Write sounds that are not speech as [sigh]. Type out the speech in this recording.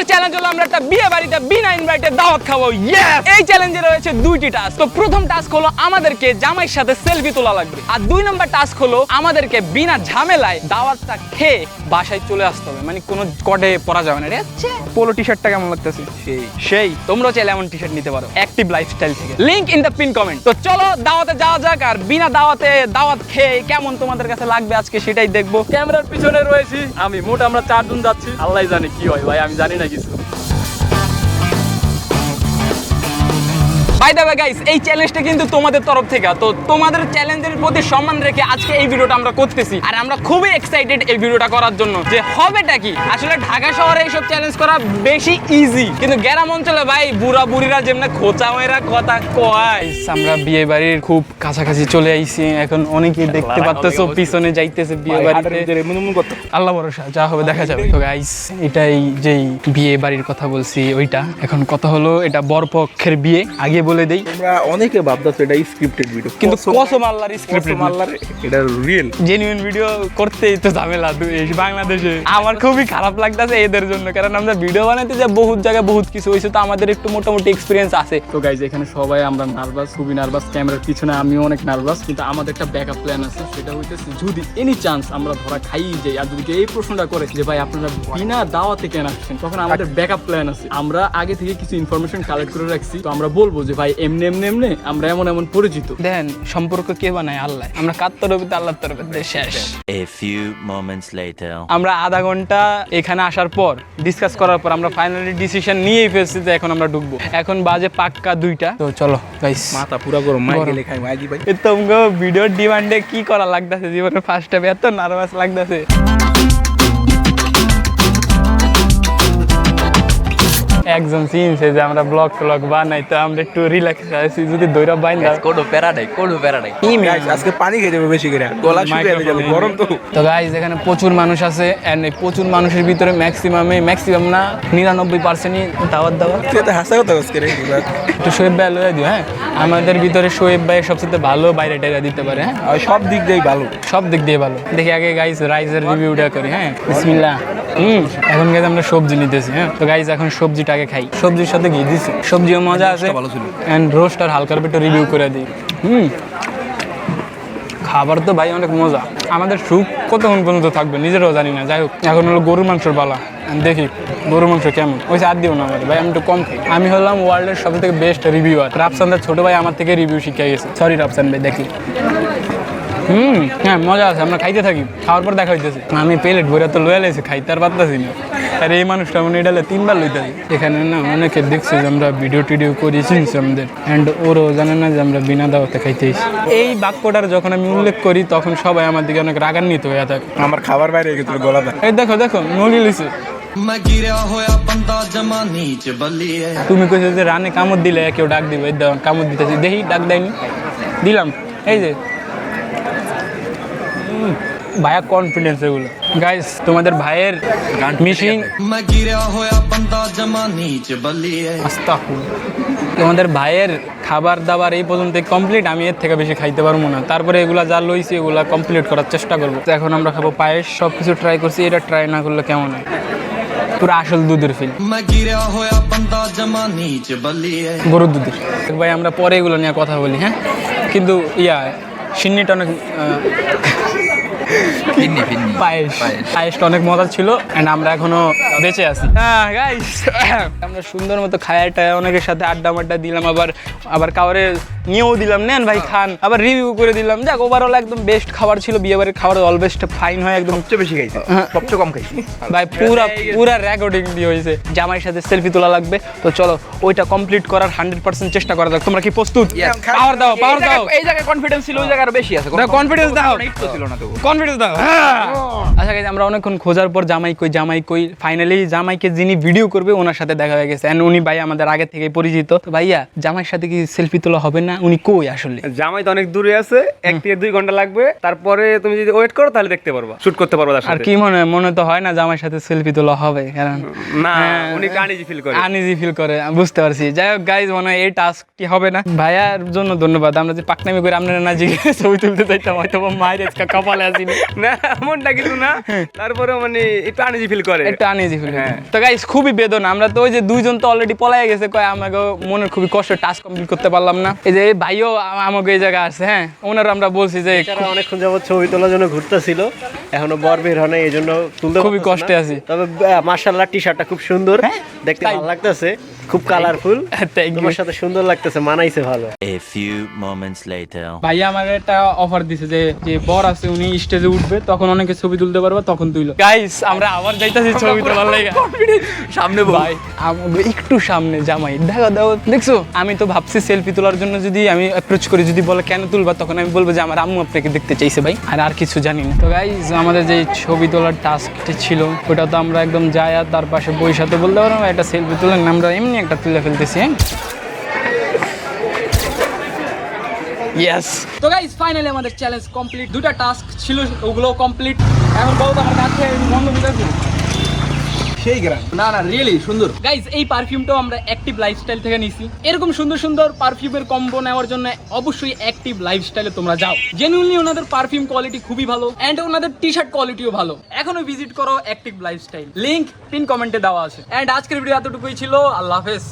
আজকের চ্যালেঞ্জ হলো আমরা একটা বিয়ে বাড়িতে বিনা ইনভাইটে দাওয়াত খাব। ইয়েস এই চ্যালেঞ্জে রয়েছে দুইটি টাস্ক তো প্রথম টাস্ক হলো আমাদেরকে জামাইয়ের সাথে সেলফি তোলা লাগবে। আর দুই নম্বর টাস্ক হলো আমাদেরকে বিনা ঝামেলায় দাওয়াতটা খেয়ে বাসায় চলে আসতে হবে। মানে কোনো কডে পরা যাবে না রে পোলো টি শার্টটা কেমন লাগতেছে? সেই। সেই। তোমরাও চাইলে এমন টি শার্ট নিতে পারো। অ্যাক্টিভ লাইফস্টাইল থেকে। Link in the pin comment তো চলো দাওয়াতে যাওয়া যাক। আর বিনা দাওয়াতে দাওয়াত খেয়ে কেমন তোমাদের কাছে লাগবে আজকে সেটাই দেখব। ক্যামেরার পিছনে রয়েছি। আমি মোট আমরা চারজন যাচ্ছি। আল্লাহ জানি কি হয় ভাই। আমি জানি না কিছু বাই দ্য গাইস এই চ্যালেঞ্জটা কিন্তু তোমাদের তরফ থেকে। তো তোমাদের চ্যালেঞ্জের প্রতি সম্মান রেখে আজকে এই ভিডিওটা আমরা করতেছি। আর আমরা খুবই এক্সাইটেড এই ভিডিওটা করার জন্য। যে হবেটা কি? আসলে ঢাকা শহরে এইসব চ্যালেঞ্জ করা বেশি ইজি কিন্তু গ্রাম অঞ্চলে ভাই বুড়া বুড়িরা যেমন খোঁচা মেয়েরা কথা কয়। আমরা বিয়ে বাড়ির খুব কাছাকাছি চলে আইছি। এখন অনেকেই দেখতে পাচ্তেছো পিছনে যাইতেছে বিয়ে বাড়িতে। আল্লাহ ভরসা যা হবে দেখা যাবে। তো গাইস এটাই যেই বিয়ে বাড়ির কথা বলছি ওইটা। এখন কথা হলো এটা বরপক্ষের বিয়ে। আগে বলে দেই। আমরা অনেকে ভাবতেছো এটা স্ক্রিপ্টেড ভিডিও কিন্তু কসম আল্লাহর স্ক্রিপ্ট মাল্লার এটা রিয়েল জেনুইন ভিডিও করতেই তো ঝামেলা এই বাংলাদেশে। আমার খুবই খারাপ লাগতেছে এদের জন্য কারণ আমরা ভিডিও বানাইতে যে বহুত জায়গায় বহুত কিছু হয়েছে তো আমাদের একটু মোটামুটি এক্সপিরিয়েন্স আছে। তো গাইজ এখানে সবাই আমরা নার্ভাস খুবই নার্ভাস ক্যামেরার পিছনে আমিও অনেক নার্ভাস কিন্তু আমাদের একটা ব্যাকআপ প্ল্যান আছে সেটা হইতেছে যদি এনি চান্স আমরা ধরা খাই যাই আর যদি এই প্রশ্নটা করে যে ভাই আপনারা বিনা দাওয়াতে কেন আসছেন তখন আমাদের ব্যাকআপ প্ল্যান আছে। আমরা আগে থেকে কিছু ইনফরমেশন কালেক্ট করে রাখছি তো আমরা বলব যে ভাই এমনি এমনি এমনি আমরা এমন এমন পরিচিত। দেন সম্পর্ক কে বানায় আল্লাহ? আমরা কার তরফিতে আল্লাহর তরফিতে শেষ। A few moments later. আমরা আধা ঘণ্টা এখানে আসার পর ডিসকাস করার পর আমরা ফাইনালি ডিসিশন নিয়েই ফেলছি যে এখন আমরা ঢুকবো। এখন বাজে পাক্কা দুইটা। তো চলো গাইস মাথা পুরা গরম মাই গরম। গেলে খাই মাই ভাই এ তোমগো ভিডিওর ডিমান্ডে কি করা লাগতাছে? জীবনে ফার্স্ট টাইম এত নার্ভাস লাগতেছে। একজন চিনছে যে আমরা ব্লগ ট্লগ বানাই তো আমরা একটু রিল্যাক্স আছি যদি দৈরা বাইন কোনো প্যারা নাই কোনো প্যারা নাই। আজকে পানি খেয়ে যাবে বেশি করে। গলা শুকিয়ে যাবে গরম তো। তো গাইজ এখানে প্রচুর মানুষ আছে এন্ড এই প্রচুর মানুষের ভিতরে ম্যাক্সিমামে ম্যাক্সিমাম না নিরানব্বই পার্সেন্টই দাওয়াত দাওয়া। তুই তো হাসা কথা আজকে রে একটু শোয়েব ভাই লয়ে দিও হ্যাঁ? আমাদের ভিতরে শোয়েব ভাই সবচেয়ে ভালো বাইরে টাইরা দিতে পারে হ্যাঁ? আর সব দিক দিয়েই ভালো। সব দিক দিয়ে ভালো। দেখি আগে গাইস রাইসের রিভিউটা করি হ্যাঁ? বিসমিল্লাহ। হুম। এখন গাইজ আমরা সবজি নিতেছি হ্যাঁ? তো গাইজ এখন সবজিটা আগে খাই। সবজির সাথে ঘি দিছি। সবজিও মজা আছে। ভালো ছিল। এন্ড রোস্ট আর হালকার একটু রিভিউ করে দিই। হুম। খাবার তো ভাই অনেক মজা। আমাদের সুখ কতক্ষণ পর্যন্ত থাকবে নিজেরাও জানি না। যাই হোক এখন হলো গরুর মাংসের বালা দেখি গরুর মাংস কেমন। ওই আর দিও না আমার ভাই আমি একটু কম খাই। আমি হলাম ওয়ার্ল্ডের সব থেকে বেস্ট রিভিউয়ার রাফসানদের ছোট ভাই আমার থেকে রিভিউ শিখে গেছে। সরি রাফসান ভাই দেখি। হুম হ্যাঁ মজা আছে আমরা খাইতে থাকি খাওয়ার পর দেখা হইতেছে। আমি প্লেট ভরে তো লয়ে লেছি খাইতে আর পারতেছি না। আর এই মানুষটা মানে এটা তিনবার লইতেছি। এখানে না অনেকে দেখছে যে আমরা ভিডিও টিডিও করি চিনছে আমাদের। অ্যান্ড ওরও জানে না যে আমরা বিনা দাওয়াতে খাইতেছি এই বাক্যটার যখন আমি উল্লেখ করি তখন সবাই আমার দিকে অনেক রাগান্বিত হয়ে থাকে। আমার খাবার বাইরে গেছিল গলা এই দেখো দেখো নলি লিছে তুমি কইছো যে রানে কামড় দিলে কেউ ডাক দিবে কামড় দিতেছি। দেখি ডাক দেয়নি। দিলাম। এই যে ভাইয়া কনফিডেন্স এগুলো। গাইস তোমাদের ভাইয়ের গান মিশিং তোমাদের ভাইয়ের খাবার দাবার এই পর্যন্ত কমপ্লিট আমি এর থেকে বেশি খাইতে পারব না। তারপরে এগুলা যা লইছি এগুলা কমপ্লিট করার চেষ্টা করব। এখন আমরা খাব পায়েস সব কিছু ট্রাই করছি এটা ট্রাই না করলে কেমন হয়? পুরো আসল দুধের ফিল গরুর দুধের। ভাই আমরা পরে এগুলো নিয়ে কথা বলি হ্যাঁ? কিন্তু ইয়া সিন্নিটা অনেক আহ, ফিন্নি ফিন্নি পায়েস। পায়েসটা অনেক মজা ছিল এন্ড আমরা এখনও বেঁচে আছি। হ্যাঁ গাইস [coughs] আমরা সুন্দর মতো খায়াটা অনেকের সাথে আড্ডা মাড্ডা দিলাম আবার আবার কাউরে নিয়েও দিলাম। নেন ভাই খান। আবার রিভিউ করে দিলাম। যাক ওভারঅল একদম বেস্ট খাবার ছিল বিয়ে বাড়ির খাবার অলবেস্ট ফাইন হয় একদম। সবচেয়ে বেশি খাইছি সবচেয়ে কম খাইছি। ভাই পুরা পুরা রেকর্ডিং দিয়ে হয়েছে জামাইয়ের সাথে সেলফি তোলা লাগবে। তো চলো ওইটা কমপ্লিট করার হান্ড্রেড পার্সেন্ট চেষ্টা করা যাক। তোমরা কি প্রস্তুত? পাওয়ার দাও পাওয়ার দাও। এই জায়গায় কনফিডেন্স ছিল ওই জায়গায় আরও বেশি আছে। কনফিডেন্স দাও। তো ছিল না তো কনফিডেন্স দাও হ্যাঁ। আচ্ছা guys, আমরা অনেকক্ষণ খোঁজার পর জামাই কই জামাই কই ফাইনালি জামাইকে যিনি ভিডিও করবে ওনার সাথে দেখা হয়ে গেছে। এন্ড উনি ভাই আমাদের আগে থেকে পরিচিত। তো ভাইয়া জামাইয়ের সাথে কি সেলফি তোলা হবে না? উনি কই আসলে? জামাই তো অনেক দূরে আছে এক থেকে দুই ঘণ্টা লাগবে। তারপরে তুমি যদি ওয়েট করো তাহলে দেখতে পারবা শুট করতে পারবা আর কি মনে মনে তো হয় না জামাইয়ের সাথে সেলফি তোলা হবে কারণ না হ্যাঁ। উনি আনইজি ফিল করে। আনইজি ফিল করে আমি বুঝতে পারছি। যাই হোক গাইজ মনে এই টাস্কটি হবে না। ভাইয়ার জন্য ধন্যবাদ আমরা যে পাকনামি করে আপনারা না জিজ্ঞেস ছবি তুলতে চাইতাম হয়তো মায়ের আজকে কপালে আসি না এমনটা কিছু না। তারপরেও মানে একটু আনিজি ফিল করে। একটা আনিজি ফিল হ্যাঁ। তো গাইস খুবই বেদনা। আমরা তো ওই যে দুইজন তো অলরেডি পলাই গেছে কয় আমাকে মনের খুবই কষ্ট টাস্ক কমপ্লিট করতে পারলাম না। এই যে এই ভাইও আমাকে এই জায়গায় আছে হ্যাঁ ওনারা আমরা বলছি যে অনেকক্ষণ যাবত ছবি তোলার জন্য ঘুরতেছিল এখনও বর বের হয় এই জন্য তুলতে খুবই কষ্টে। আছি। তবে মার্শাল্লাহ টি শার্টটা খুব সুন্দর দেখতে তাই? ভালো লাগতেছে খুব কালারফুল [laughs] তোমার সাথে সুন্দর লাগতেছে মানাইছে ভালো। A few moments later. ভাইয়া আমাকে একটা অফার দিছে যে যে বর আছে উনি স্টেজে উঠবে তখন অনেকে ছবি তুলতে পারবে তখন তুইলো। গাইস আমরা আবার যাইতাছি ছবি তোলার লাগে। সামনে ভাই আমাকে একটু সামনে জামাই দেখো দেখো দেখছ? আমি তো ভাবছি সেলফি তোলার জন্য যদি আমি অ্যাপ্রোচ করি যদি বলে কেন তুলবা তখন আমি বলব যে আমার আম্মু আপনাকে দেখতে চাইছে ভাই আর আর কিছু জানি না। তো গাইজ আমাদের যে ছবি তোলার টাস্কটি ছিল ওটা তো আমরা একদম যাই আর তার পাশে বইসাতে বলতে পারব একটা সেলফি তুলেন আমরা এমনি একটা তুলে ফেলতেছি হ্যাঁ? তো গাইজ ফাইনালি আমাদের চ্যালেঞ্জ কমপ্লিট দুটা টাস্ক ছিল ওগুলো কমপ্লিট এখন বলতো আমার কাছে বন্ধ বুঝেছি সেই গ্রাম। না না রিয়েলি সুন্দর। গাইজ এই পারফিউমটাও আমরা অ্যাক্টিভ লাইফস্টাইল থেকে নিছি। এরকম সুন্দর সুন্দর পারফিউমের কম্বো নেওয়ার জন্য অবশ্যই অ্যাক্টিভ লাইফস্টাইলে তোমরা যাও। জেনুইনলি ওনাদের পারফিউম কোয়ালিটি খুবই ভালো অ্যান্ড ওনাদের টি শার্ট কোয়ালিটিও ভালো। এখনও ভিজিট করো অ্যাক্টিভ লাইফস্টাইল লিংক পিন কমেন্টে দেওয়া আছে। অ্যান্ড আজকের ভিডিও এতটুকুই ছিল। আল্লাহ হাফেজ।